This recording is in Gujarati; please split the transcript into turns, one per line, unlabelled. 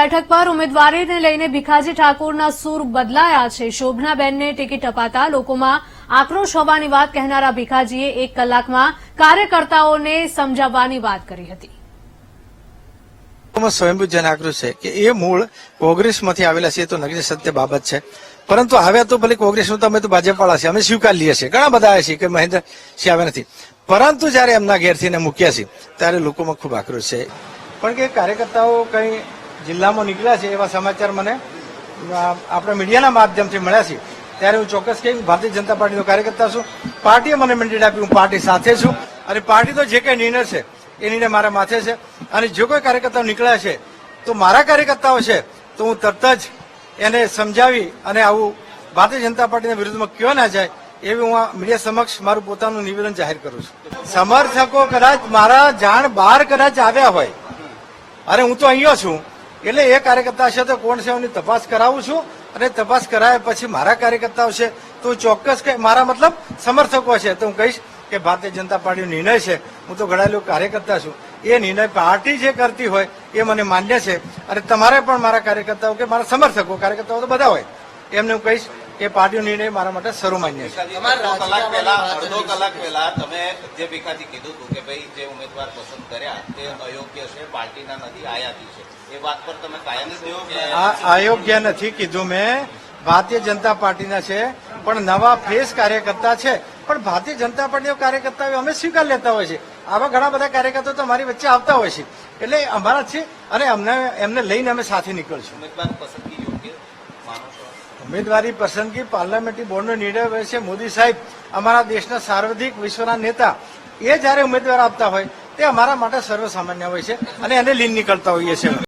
બેઠક પર ઉમેદવારીને લઈને ભીખાજી ઠાકોરના સૂર બદલાયા છે. શોભનાબેનને ટિકિટ અપાતા લોકોમાં આક્રોશ હોવાની વાત કહેનારા ભીખાજીએ એક કલાકમાં કાર્યકર્તાઓને સમજાવવાની વાત કરી હતી.
માં સ્વયંભૂ જન આક્રોશ છે કે એ મૂળ કોંગ્રેસમાંથી આવેલા છે તો નગરી સત્ય બાબત છે. પરંતુ હવે તો ભલે કોંગ્રેસનું તો અમે તો ભાજપવાળા છે અમે સ્વીકાર લઈએ છીએ. ઘણા બધા આવ્યા છે કે મહેન્દ્ર સિંહ આવ્યા નથી. પરંતુ જયારે એમના ઘેરથી મૂક્યા છે ત્યારે લોકોમાં ખૂબ આક્રોશ છે. પણ કે કાર્યકર્તાઓ કઈ જિલ્લામાં નીકળ્યા છે એવા સમાચાર મને આપણા મીડિયાના માધ્યમથી મળ્યા છે. ત્યારે હું ચોક્કસ કહી ભારતીય જનતા પાર્ટીનો કાર્યકર્તા છું. પાર્ટીએ મને મેન્ડેટ આપ્યું હું પાર્ટી સાથે છું. અને પાર્ટી તો જે કંઈ નિર્ણય છે, એ નિર્ણય મારા માથે છે. અને જો કોઈ કાર્યકર્તાઓ નીકળ્યા છે, તો મારા કાર્યકર્તાઓ છે, તો હું તરત જ એને સમજાવી અને આવું ભારતીય જનતા પાર્ટીના વિરુદ્ધમાં કયો ના જાય, એવી હું આ મીડિયા સમક્ષ મારું પોતાનું નિવેદન જાહેર કરું છું. સમર્થકો કદાચ મારા જાણ બહાર કદાચ આવ્યા હોય, અરે હું તો અહીંયા છું એટલે એ કાર્યકર્તા છે તો કોણ છે એની તપાસ કરાવું છું અને તપાસ કરાયા પછી મારા કાર્યકર્તાઓ છે તો ચોક્કસ કે મારા મતલબ સમર્થકો છે તો હું કહીશ કે ભારતીય જનતા પાર્ટીનો નિર્ણય છે. હું તો ઘડાયેલો કાર્યકર્તા છું. એ નિર્ણય પાર્ટી જે કરતી હોય એ મને માન્ય છે. અને તમારે પણ મારા કાર્યકર્તાઓ કે મારા સમર્થકો, કાર્યકર્તાઓ તો બધા હોય. એમને હું કહીશ કે પાર્ટીનો નિર્ણય મારા માટે સર્વમાન્ય છે.
કલાક પહેલા અડધો કલાક પહેલા તમે જે ભીખાથી કીધું હતું કે ભાઈ જે ઉમેદવાર પસંદ કર્યા તે અયોગ્ય છે પાર્ટીના નથી આયાતી છે. એ વાત પર તમે કાયમ
અયોગ્ય નથી કીધું મેં. ભારતીય જનતા પાર્ટીના છે પણ નવા ફેસ કાર્યકર્તા છે. પણ ભારતીય જનતા પાર્ટીના કાર્યકર્તાઓ અમે સ્વીકાર લેતા હોય છે. આવા ઘણા બધા કાર્યકર્તાઓ તો અમારી વચ્ચે આવતા હોય છે. એટલે અમારા છે અને અમને એમને લઈને અમે સાથે નીકળશું
ઉમેદવાર પસંદગી યોગ્ય માનો છો
ઉમેદવારી પસંદગી પાર્લામેન્ટરી બોર્ડનો નિર્ણય હોય છે મોદી સાહેબ. અમારા દેશના સાર્વધિક વિશ્વના નેતા એ જયારે ઉમેદવાર આપતા હોય, તે અમારા માટે સર્વસામાન્ય હોય છે અને એને લીન નીકળતા હોઈએ છીએ.